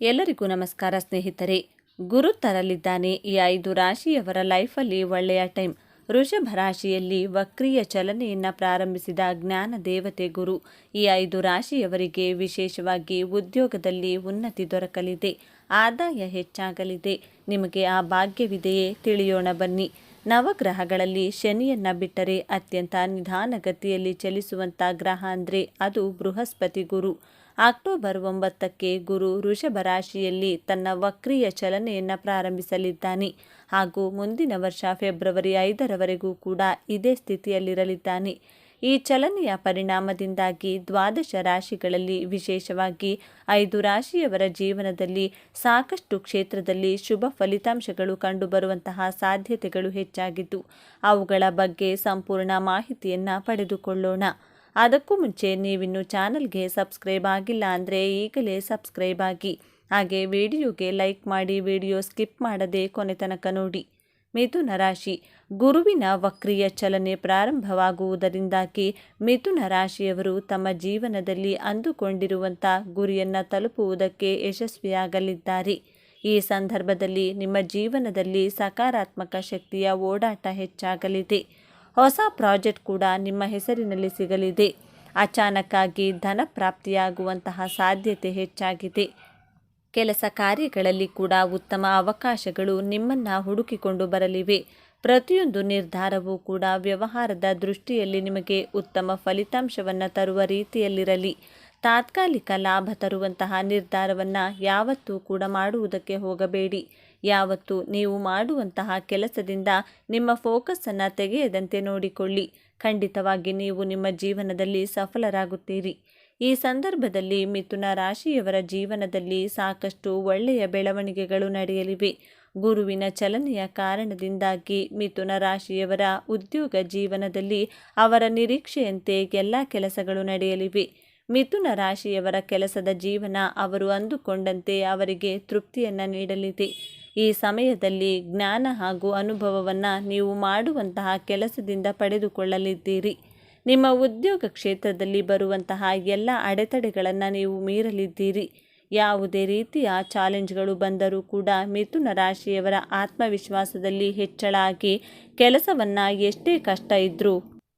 ಎಲ್ಲರಿಗೂ ನಮಸ್ಕಾರ ಸ್ನೇಹಿತರೆ. ಗುರು ತರಲಿದ್ದಾನೆ ಈ ಐದು ರಾಶಿಯವರ ಲೈಫಲ್ಲಿ ಒಳ್ಳೆಯ ಟೈಮ್. ವೃಷಭ ರಾಶಿಯಲ್ಲಿ ವಕ್ರಿಯ ಚಲನೆಯನ್ನು ಪ್ರಾರಂಭಿಸಿದ ಜ್ಞಾನ ದೇವತೆ ಗುರು. ಈ ಐದು ರಾಶಿಯವರಿಗೆ ವಿಶೇಷವಾಗಿ ಉದ್ಯೋಗದಲ್ಲಿ ಉನ್ನತಿ ದೊರಕಲಿದೆ. ಆದಾಯ ಹೆಚ್ಚಾಗಲಿದೆ. ನಿಮಗೆ ಆ ಭಾಗ್ಯವಿದೆಯೇ ತಿಳಿಯೋಣ ಬನ್ನಿ. ನವಗ್ರಹಗಳಲ್ಲಿ ಶನಿಯನ್ನ ಬಿಟ್ಟರೆ ಅತ್ಯಂತ ನಿಧಾನಗತಿಯಲ್ಲಿ ಚಲಿಸುವಂಥ ಗ್ರಹ ಅಂದರೆ ಅದು ಬೃಹಸ್ಪತಿ ಗುರು. ಅಕ್ಟೋಬರ್ ಒಂಬತ್ತಕ್ಕೆ ಗುರು ವೃಷಭ ರಾಶಿಯಲ್ಲಿ ತನ್ನ ವಕ್ರೀಯ ಚಲನೆಯನ್ನು ಪ್ರಾರಂಭಿಸಲಿದ್ದಾನೆ. ಹಾಗೂ ಮುಂದಿನ ವರ್ಷ ಫೆಬ್ರವರಿ ಐದರವರೆಗೂ ಕೂಡ ಇದೇ ಸ್ಥಿತಿಯಲ್ಲಿರಲಿದ್ದಾನೆ. ಈ ಚಲನೆಯ ಪರಿಣಾಮದಿಂದಾಗಿ ದ್ವಾದಶ ರಾಶಿಗಳಲ್ಲಿ, ವಿಶೇಷವಾಗಿ ಐದು ರಾಶಿಯವರ ಜೀವನದಲ್ಲಿ ಸಾಕಷ್ಟು ಕ್ಷೇತ್ರದಲ್ಲಿ ಶುಭ ಫಲಿತಾಂಶಗಳು ಕಂಡುಬರುವಂತಹ ಸಾಧ್ಯತೆಗಳು ಹೆಚ್ಚಾಗಿದ್ದು, ಅವುಗಳ ಬಗ್ಗೆ ಸಂಪೂರ್ಣ ಮಾಹಿತಿಯನ್ನು ಪಡೆದುಕೊಳ್ಳೋಣ. ಅದಕ್ಕೂ ಮುಂಚೆ ನೀವಿನ್ನು ಚಾನಲ್ಗೆ ಸಬ್ಸ್ಕ್ರೈಬ್ ಆಗಿಲ್ಲ ಅಂದರೆ ಈಗಲೇ ಸಬ್ಸ್ಕ್ರೈಬ್ ಆಗಿ. ಹಾಗೆ ವಿಡಿಯೋಗೆ ಲೈಕ್ ಮಾಡಿ, ವಿಡಿಯೋ ಸ್ಕಿಪ್ ಮಾಡದೆ ಕೊನೆ ತನಕ ನೋಡಿ. ಮಿಥುನ ರಾಶಿ. ಗುರುವಿನ ವಕ್ರಿಯ ಚಲನೆ ಪ್ರಾರಂಭವಾಗುವುದರಿಂದಾಗಿ ಮಿಥುನ ರಾಶಿಯವರು ತಮ್ಮ ಜೀವನದಲ್ಲಿ ಅಂದುಕೊಂಡಿರುವಂಥ ಗುರಿಯನ್ನು ತಲುಪುವುದಕ್ಕೆ ಯಶಸ್ವಿಯಾಗಲಿದ್ದಾರೆ. ಈ ಸಂದರ್ಭದಲ್ಲಿ ನಿಮ್ಮ ಜೀವನದಲ್ಲಿ ಸಕಾರಾತ್ಮಕ ಶಕ್ತಿಯ ಓಡಾಟ ಹೆಚ್ಚಾಗಲಿದೆ. ಹೊಸ ಪ್ರಾಜೆಕ್ಟ್ ಕೂಡ ನಿಮ್ಮ ಹೆಸರಿನಲ್ಲಿ ಸಿಗಲಿದೆ. ಅಚಾನಕ್ಕಾಗಿ ಧನ ಪ್ರಾಪ್ತಿಯಾಗುವಂತಹ ಸಾಧ್ಯತೆ ಹೆಚ್ಚಾಗಿದೆ. ಕೆಲಸ ಕಾರ್ಯಗಳಲ್ಲಿ ಕೂಡ ಉತ್ತಮ ಅವಕಾಶಗಳು ನಿಮ್ಮನ್ನು ಹುಡುಕಿಕೊಂಡು ಬರಲಿವೆ. ಪ್ರತಿಯೊಂದು ನಿರ್ಧಾರವೂ ಕೂಡ ವ್ಯವಹಾರದ ದೃಷ್ಟಿಯಲ್ಲಿ ನಿಮಗೆ ಉತ್ತಮ ಫಲಿತಾಂಶವನ್ನು ತರುವ ರೀತಿಯಲ್ಲಿರಲಿ. ತಾತ್ಕಾಲಿಕ ಲಾಭ ತರುವಂತಹ ನಿರ್ಧಾರವನ್ನು ಯಾವತ್ತೂ ಕೂಡ ಮಾಡುವುದಕ್ಕೆ ಹೋಗಬೇಡಿ. ಯಾವತ್ತು ನೀವು ಮಾಡುವಂತಹ ಕೆಲಸದಿಂದ ನಿಮ್ಮ ಫೋಕಸ್ಸನ್ನು ತೆಗೆಯದಂತೆ ನೋಡಿಕೊಳ್ಳಿ. ಖಂಡಿತವಾಗಿ ನೀವು ನಿಮ್ಮ ಜೀವನದಲ್ಲಿ ಸಫಲರಾಗುತ್ತೀರಿ. ಈ ಸಂದರ್ಭದಲ್ಲಿ ಮಿಥುನ ರಾಶಿಯವರ ಜೀವನದಲ್ಲಿ ಸಾಕಷ್ಟು ಒಳ್ಳೆಯ ಬೆಳವಣಿಗೆಗಳು ನಡೆಯಲಿವೆ. ಗುರುವಿನ ಚಲನೆಯ ಕಾರಣದಿಂದಾಗಿ ಮಿಥುನ ರಾಶಿಯವರ ಉದ್ಯೋಗ ಜೀವನದಲ್ಲಿ ಅವರ ನಿರೀಕ್ಷೆಯಂತೆ ಎಲ್ಲ ಕೆಲಸಗಳು ನಡೆಯಲಿವೆ. ಮಿಥುನ ರಾಶಿಯವರ ಕೆಲಸದ ಜೀವನ ಅವರು ಅಂದುಕೊಂಡಂತೆ ಅವರಿಗೆ ತೃಪ್ತಿಯನ್ನು ನೀಡಲಿದೆ. ಈ ಸಮಯದಲ್ಲಿ ಜ್ಞಾನ ಹಾಗೂ ಅನುಭವವನ್ನು ನೀವು ಮಾಡುವಂತಹ ಕೆಲಸದಿಂದ ಪಡೆದುಕೊಳ್ಳಲಿದ್ದೀರಿ. ನಿಮ್ಮ ಉದ್ಯೋಗ ಕ್ಷೇತ್ರದಲ್ಲಿ ಬರುವಂತಹ ಎಲ್ಲ ಅಡೆತಡೆಗಳನ್ನು ನೀವು ಮೀರಲಿದ್ದೀರಿ. ಯಾವುದೇ ರೀತಿಯ ಚಾಲೆಂಜ್ಗಳು ಬಂದರೂ ಕೂಡ ಮಿಥುನ ರಾಶಿಯವರ ಆತ್ಮವಿಶ್ವಾಸದಲ್ಲಿ ಹೆಚ್ಚಳ ಆಗಿ ಕೆಲಸವನ್ನು ಎಷ್ಟೇ ಕಷ್ಟ ಇದ್ದರೂ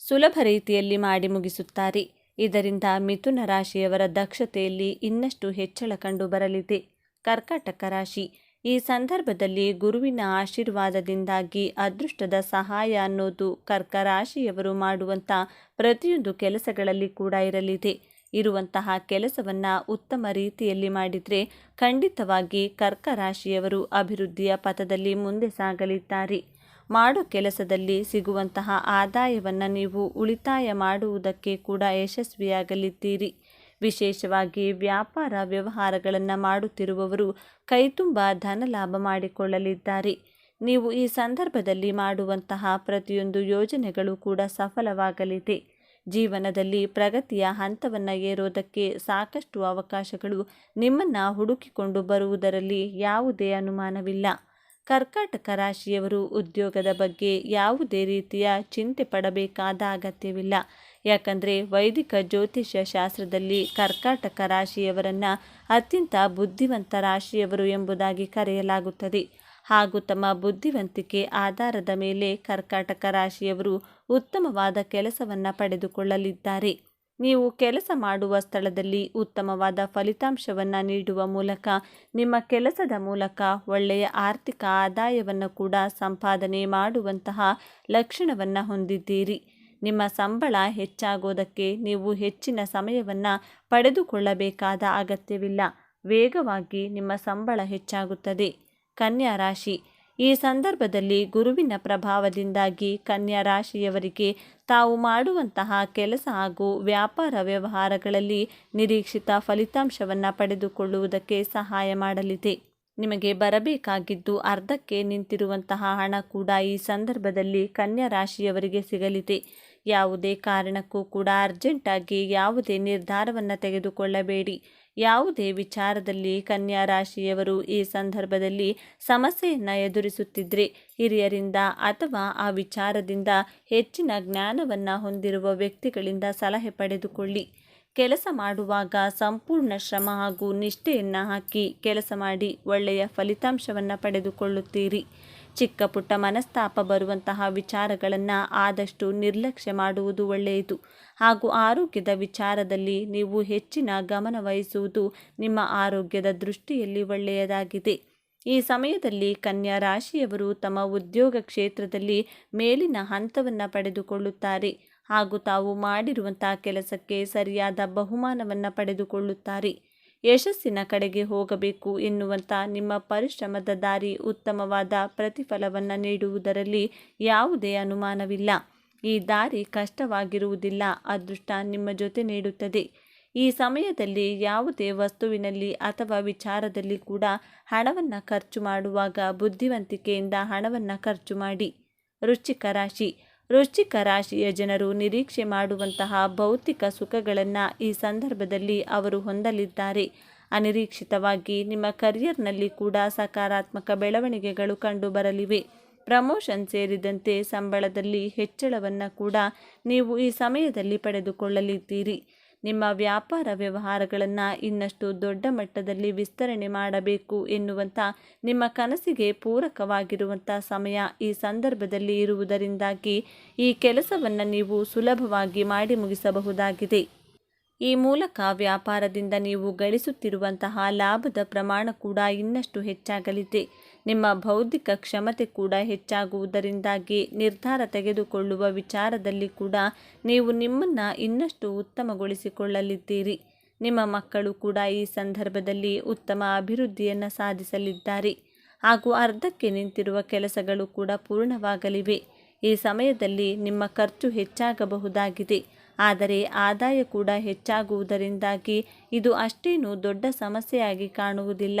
ಸುಲಭ ರೀತಿಯಲ್ಲಿ ಮಾಡಿ ಮುಗಿಸುತ್ತಾರೆ. ಇದರಿಂದ ಮಿಥುನ ರಾಶಿಯವರ ದಕ್ಷತೆಯಲ್ಲಿ ಇನ್ನಷ್ಟು ಹೆಚ್ಚಳ ಕಂಡು ಬರಲಿದೆ. ಕರ್ಕಾಟಕ ರಾಶಿ ಈ ಸಂದರ್ಭದಲ್ಲಿ ಗುರುವಿನ ಆಶೀರ್ವಾದದಿಂದಾಗಿ ಅದೃಷ್ಟದ ಸಹಾಯ ಅನ್ನೋದು ಕರ್ಕ ರಾಶಿಯವರು ಮಾಡುವಂಥ ಪ್ರತಿಯೊಂದು ಕೆಲಸಗಳಲ್ಲಿ ಕೂಡ ಇರಲಿದೆ. ಇರುವಂತಹ ಕೆಲಸವನ್ನು ಉತ್ತಮ ರೀತಿಯಲ್ಲಿ ಮಾಡಿದರೆ ಖಂಡಿತವಾಗಿ ಕರ್ಕ ರಾಶಿಯವರು ಅಭಿವೃದ್ಧಿಯ ಪಥದಲ್ಲಿ ಮುಂದೆ ಸಾಗಲಿದ್ದಾರೆ. ಮಾಡೋ ಕೆಲಸದಲ್ಲಿ ಸಿಗುವಂತಹ ಆದಾಯವನ್ನು ನೀವು ಉಳಿತಾಯ ಮಾಡುವುದಕ್ಕೆ ಕೂಡ ಯಶಸ್ವಿಯಾಗಲಿದ್ದೀರಿ. ವಿಶೇಷವಾಗಿ ವ್ಯಾಪಾರ ವ್ಯವಹಾರಗಳನ್ನು ಮಾಡುತ್ತಿರುವವರು ಕೈತುಂಬ ಧನ ಲಾಭ ಮಾಡಿಕೊಳ್ಳಲಿದ್ದಾರೆ. ನೀವು ಈ ಸಂದರ್ಭದಲ್ಲಿ ಮಾಡುವಂತಹ ಪ್ರತಿಯೊಂದು ಯೋಜನೆಗಳು ಕೂಡ ಸಫಲವಾಗಲಿದೆ. ಜೀವನದಲ್ಲಿ ಪ್ರಗತಿಯ ಹಂತವನ್ನು ಏರೋದಕ್ಕೆ ಸಾಕಷ್ಟು ಅವಕಾಶಗಳು ನಿಮ್ಮನ್ನು ಹುಡುಕಿಕೊಂಡು ಬರುವುದರಲ್ಲಿ ಯಾವುದೇ ಅನುಮಾನವಿಲ್ಲ. ಕರ್ಕಾಟಕ ರಾಶಿಯವರು ಉದ್ಯೋಗದ ಬಗ್ಗೆ ಯಾವುದೇ ರೀತಿಯ ಚಿಂತೆ ಪಡಬೇಕಾದ ಅಗತ್ಯವಿಲ್ಲ. ಯಾಕಂದರೆ ವೈದಿಕ ಜ್ಯೋತಿಷ್ಯ ಶಾಸ್ತ್ರದಲ್ಲಿ ಕರ್ಕಾಟಕ ರಾಶಿಯವರನ್ನು ಅತ್ಯಂತ ಬುದ್ಧಿವಂತ ರಾಶಿಯವರು ಎಂಬುದಾಗಿ ಕರೆಯಲಾಗುತ್ತದೆ. ಹಾಗೂ ತಮ್ಮ ಬುದ್ಧಿವಂತಿಕೆ ಆಧಾರದ ಮೇಲೆ ಕರ್ಕಾಟಕ ರಾಶಿಯವರು ಉತ್ತಮವಾದ ಕೆಲಸವನ್ನು ಪಡೆದುಕೊಳ್ಳಲಿದ್ದಾರೆ. ನೀವು ಕೆಲಸ ಮಾಡುವ ಸ್ಥಳದಲ್ಲಿ ಉತ್ತಮವಾದ ಫಲಿತಾಂಶವನ್ನು ನೀಡುವ ಮೂಲಕ, ನಿಮ್ಮ ಕೆಲಸದ ಮೂಲಕ ಒಳ್ಳೆಯ ಆರ್ಥಿಕ ಆದಾಯವನ್ನು ಕೂಡ ಸಂಪಾದನೆ ಮಾಡುವಂತಹ ಲಕ್ಷಣವನ್ನು ಹೊಂದಿದ್ದೀರಿ. ನಿಮ್ಮ ಸಂಬಳ ಹೆಚ್ಚಾಗೋದಕ್ಕೆ ನೀವು ಹೆಚ್ಚಿನ ಸಮಯವನ್ನು ಪಡೆದುಕೊಳ್ಳಬೇಕಾದ ಅಗತ್ಯವಿಲ್ಲ. ವೇಗವಾಗಿ ನಿಮ್ಮ ಸಂಬಳ ಹೆಚ್ಚಾಗುತ್ತದೆ. ಕನ್ಯಾ ರಾಶಿ ಈ ಸಂದರ್ಭದಲ್ಲಿ ಗುರುವಿನ ಪ್ರಭಾವದಿಂದಾಗಿ ಕನ್ಯಾ ರಾಶಿಯವರಿಗೆ ತಾವು ಮಾಡುವಂತಹ ಕೆಲಸ ಹಾಗೂ ವ್ಯಾಪಾರ ವ್ಯವಹಾರಗಳಲ್ಲಿ ನಿರೀಕ್ಷಿತ ಫಲಿತಾಂಶವನ್ನು ಪಡೆದುಕೊಳ್ಳುವುದಕ್ಕೆ ಸಹಾಯ ಮಾಡಲಿದೆ. ನಿಮಗೆ ಬರಬೇಕಾಗಿದ್ದು ಅರ್ಧಕ್ಕೆ ನಿಂತಿರುವಂತಹ ಹಣ ಕೂಡ ಈ ಸಂದರ್ಭದಲ್ಲಿ ಕನ್ಯಾ ರಾಶಿಯವರಿಗೆ ಸಿಗಲಿದೆ. ಯಾವುದೇ ಕಾರಣಕ್ಕೂ ಕೂಡ ಅರ್ಜೆಂಟಾಗಿ ಯಾವುದೇ ನಿರ್ಧಾರವನ್ನು ತೆಗೆದುಕೊಳ್ಳಬೇಡಿ. ಯಾವುದೇ ವಿಚಾರದಲ್ಲಿ ಕನ್ಯಾ ರಾಶಿಯವರು ಈ ಸಂದರ್ಭದಲ್ಲಿ ಸಮಸ್ಯೆಯನ್ನು ಎದುರಿಸುತ್ತಿದ್ದರೆ ಹಿರಿಯರಿಂದ ಅಥವಾ ಆ ವಿಚಾರದಿಂದ ಹೆಚ್ಚಿನ ಜ್ಞಾನವನ್ನು ಹೊಂದಿರುವ ವ್ಯಕ್ತಿಗಳಿಂದ ಸಲಹೆ ಪಡೆದುಕೊಳ್ಳಿ. ಕೆಲಸ ಮಾಡುವಾಗ ಸಂಪೂರ್ಣ ಶ್ರಮ ಹಾಗೂ ನಿಷ್ಠೆಯನ್ನು ಹಾಕಿ ಕೆಲಸ ಮಾಡಿ ಒಳ್ಳೆಯ ಫಲಿತಾಂಶವನ್ನು ಪಡೆದುಕೊಳ್ಳುತ್ತೀರಿ. ಚಿಕ್ಕ ಪುಟ್ಟ ಮನಸ್ತಾಪ ಬರುವಂತಹ ವಿಚಾರಗಳನ್ನು ಆದಷ್ಟು ನಿರ್ಲಕ್ಷ್ಯ ಮಾಡುವುದು ಒಳ್ಳೆಯದು. ಹಾಗೂ ಆರೋಗ್ಯದ ವಿಚಾರದಲ್ಲಿ ನೀವು ಹೆಚ್ಚಿನ ಗಮನ ವಹಿಸುವುದು ನಿಮ್ಮ ಆರೋಗ್ಯದ ದೃಷ್ಟಿಯಲ್ಲಿ ಒಳ್ಳೆಯದಾಗಿದೆ. ಈ ಸಮಯದಲ್ಲಿ ಕನ್ಯಾ ರಾಶಿಯವರು ತಮ್ಮ ಉದ್ಯೋಗ ಕ್ಷೇತ್ರದಲ್ಲಿ ಮೇಲಿನ ಹಂತವನ್ನು ಪಡೆದುಕೊಳ್ಳುತ್ತಾರೆ. ಹಾಗೂ ತಾವು ಮಾಡಿರುವಂತಹ ಕೆಲಸಕ್ಕೆ ಸರಿಯಾದ ಬಹುಮಾನವನ್ನು ಪಡೆದುಕೊಳ್ಳುತ್ತಾರೆ. ಯಶಸ್ಸಿನ ಕಡೆಗೆ ಹೋಗಬೇಕು ಎನ್ನುವಂಥ ನಿಮ್ಮ ಪರಿಶ್ರಮದ ದಾರಿ ಉತ್ತಮವಾದ ಪ್ರತಿಫಲವನ್ನು ನೀಡುವುದರಲ್ಲಿ ಯಾವುದೇ ಅನುಮಾನವಿಲ್ಲ. ಈ ದಾರಿ ಕಷ್ಟವಾಗಿರುವುದಿಲ್ಲ, ಅದೃಷ್ಟ ನಿಮ್ಮ ಜೊತೆ ನೀಡುತ್ತದೆ. ಈ ಸಮಯದಲ್ಲಿ ಯಾವುದೇ ವಸ್ತುವಿನಲ್ಲಿ ಅಥವಾ ವಿಚಾರದಲ್ಲಿ ಕೂಡ ಹಣವನ್ನು ಖರ್ಚು ಮಾಡುವಾಗ ಬುದ್ಧಿವಂತಿಕೆಯಿಂದ ಹಣವನ್ನು ಖರ್ಚು ಮಾಡಿ. ರುಚಿಕ ರಾಶಿ ವೃಶ್ಚಿಕ ರಾಶಿಯ ಜನರು ನಿರೀಕ್ಷೆ ಮಾಡುವಂತಹ ಭೌತಿಕ ಸುಖಗಳನ್ನು ಈ ಸಂದರ್ಭದಲ್ಲಿ ಅವರು ಹೊಂದಲಿದ್ದಾರೆ. ಅನಿರೀಕ್ಷಿತವಾಗಿ ನಿಮ್ಮ ಕರಿಯರ್ನಲ್ಲಿ ಕೂಡ ಸಕಾರಾತ್ಮಕ ಬೆಳವಣಿಗೆಗಳು ಕಂಡುಬರಲಿವೆ ಪ್ರಮೋಷನ್ ಸೇರಿದಂತೆ ಸಂಬಳದಲ್ಲಿ ಹೆಚ್ಚಳವನ್ನು ಕೂಡ ನೀವು ಈ ಸಮಯದಲ್ಲಿ ಪಡೆದುಕೊಳ್ಳಲಿದ್ದೀರಿ. ನಿಮ್ಮ ವ್ಯಾಪಾರ ವ್ಯವಹಾರಗಳನ್ನು ಇನ್ನಷ್ಟು ದೊಡ್ಡ ಮಟ್ಟದಲ್ಲಿ ವಿಸ್ತರಣೆ ಮಾಡಬೇಕು ಎನ್ನುವಂಥ ನಿಮ್ಮ ಕನಸಿಗೆ ಪೂರಕವಾಗಿರುವಂಥ ಸಮಯ ಈ ಸಂದರ್ಭದಲ್ಲಿ ಇರುವುದರಿಂದಾಗಿ ಈ ಕೆಲಸವನ್ನು ನೀವು ಸುಲಭವಾಗಿ ಮಾಡಿ ಮುಗಿಸಬಹುದಾಗಿದೆ. ಈ ಮೂಲಕ ವ್ಯಾಪಾರದಿಂದ ನೀವು ಗಳಿಸುತ್ತಿರುವಂತಹ ಲಾಭದ ಪ್ರಮಾಣ ಕೂಡ ಇನ್ನಷ್ಟು ಹೆಚ್ಚಾಗಲಿದೆ. ನಿಮ್ಮ ಬೌದ್ಧಿಕ ಕ್ಷಮತೆ ಕೂಡ ಹೆಚ್ಚಾಗುವುದರಿಂದಾಗಿ ನಿರ್ಧಾರ ತೆಗೆದುಕೊಳ್ಳುವ ವಿಚಾರದಲ್ಲಿ ಕೂಡ ನೀವು ನಿಮ್ಮನ್ನು ಇನ್ನಷ್ಟು ಉತ್ತಮಗೊಳಿಸಿಕೊಳ್ಳಲಿದ್ದೀರಿ. ನಿಮ್ಮ ಮಕ್ಕಳು ಕೂಡ ಈ ಸಂದರ್ಭದಲ್ಲಿ ಉತ್ತಮ ಅಭಿವೃದ್ಧಿಯನ್ನು ಸಾಧಿಸಲಿದ್ದಾರೆ. ಹಾಗೂ ಅರ್ಧಕ್ಕೆ ನಿಂತಿರುವ ಕೆಲಸಗಳು ಕೂಡ ಪೂರ್ಣವಾಗಲಿವೆ. ಈ ಸಮಯದಲ್ಲಿ ನಿಮ್ಮ ಖರ್ಚು ಹೆಚ್ಚಾಗಬಹುದಾಗಿದೆ. ಆದರೆ ಆದಾಯ ಕೂಡ ಹೆಚ್ಚಾಗುವುದರಿಂದಾಗಿ ಇದು ಅಷ್ಟೇನೂ ದೊಡ್ಡ ಸಮಸ್ಯೆಯಾಗಿ ಕಾಣುವುದಿಲ್ಲ.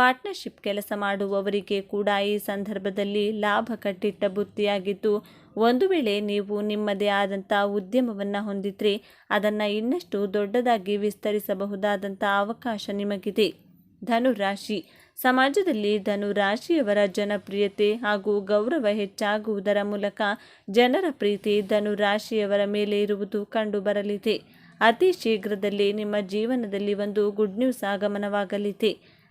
ಪಾರ್ಟ್ನರ್ಶಿಪ್ ಕೆಲಸ ಮಾಡುವವರಿಗೆ ಕೂಡ ಈ ಸಂದರ್ಭದಲ್ಲಿ ಲಾಭ ಕಟ್ಟಿಟ್ಟ ಬುತ್ತಿಯಾಗಿದ್ದು, ಒಂದು ವೇಳೆ ನೀವು ನಿಮ್ಮದೇ ಆದಂಥ ಉದ್ಯಮವನ್ನು ಹೊಂದಿದ್ರೆ ಅದನ್ನು ಇನ್ನಷ್ಟು ದೊಡ್ಡದಾಗಿ ವಿಸ್ತರಿಸಬಹುದಾದಂಥ ಅವಕಾಶ ನಿಮಗಿದೆ. ಧನುರಾಶಿ ಸಮಾಜದಲ್ಲಿ ಧನುರಾಶಿಯವರ ಜನಪ್ರಿಯತೆ ಹಾಗೂ ಗೌರವ ಹೆಚ್ಚಾಗುವುದರ ಮೂಲಕ ಜನರ ಪ್ರೀತಿ ಧನುರಾಶಿಯವರ ಮೇಲೆ ಇರುವುದು ಕಂಡುಬರಲಿದೆ ಅತಿ ಶೀಘ್ರದಲ್ಲಿ ನಿಮ್ಮ ಜೀವನದಲ್ಲಿ ಒಂದು ಗುಡ್ ನ್ಯೂಸ್ ಆಗಮನವಾಗಲಿದೆ.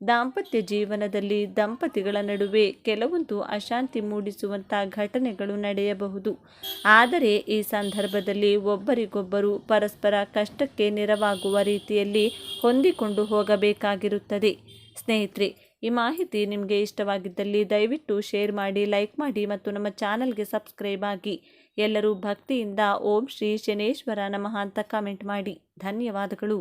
ದಾಂಪತ್ಯ ಜೀವನದಲ್ಲಿ ದಂಪತಿಗಳ ನಡುವೆ ಕೆಲವೊಂದು ಅಶಾಂತಿ ಮೂಡಿಸುವಂಥ ಘಟನೆಗಳು ನಡೆಯಬಹುದು. ಆದರೆ ಈ ಸಂದರ್ಭದಲ್ಲಿ ಒಬ್ಬರಿಗೊಬ್ಬರು ಪರಸ್ಪರ ಕಷ್ಟಕ್ಕೆ ನೆರವಾಗುವ ರೀತಿಯಲ್ಲಿ ಹೊಂದಿಕೊಂಡು ಹೋಗಬೇಕಾಗಿರುತ್ತದೆ. ಸ್ನೇಹಿತರೆ, ಈ ಮಾಹಿತಿ ನಿಮಗೆ ಇಷ್ಟವಾಗಿದ್ದಲ್ಲಿ ದಯವಿಟ್ಟು ಶೇರ್ ಮಾಡಿ, ಲೈಕ್ ಮಾಡಿ ಮತ್ತು ನಮ್ಮ ಚಾನಲ್ಗೆ ಸಬ್ಸ್ಕ್ರೈಬ್ ಆಗಿ. ಎಲ್ಲರೂ ಭಕ್ತಿಯಿಂದ ಓಂ ಶ್ರೀ ಶನೇಶ್ವರ ನಮಃ ಅಂತ ಕಾಮೆಂಟ್ ಮಾಡಿ. ಧನ್ಯವಾದಗಳು.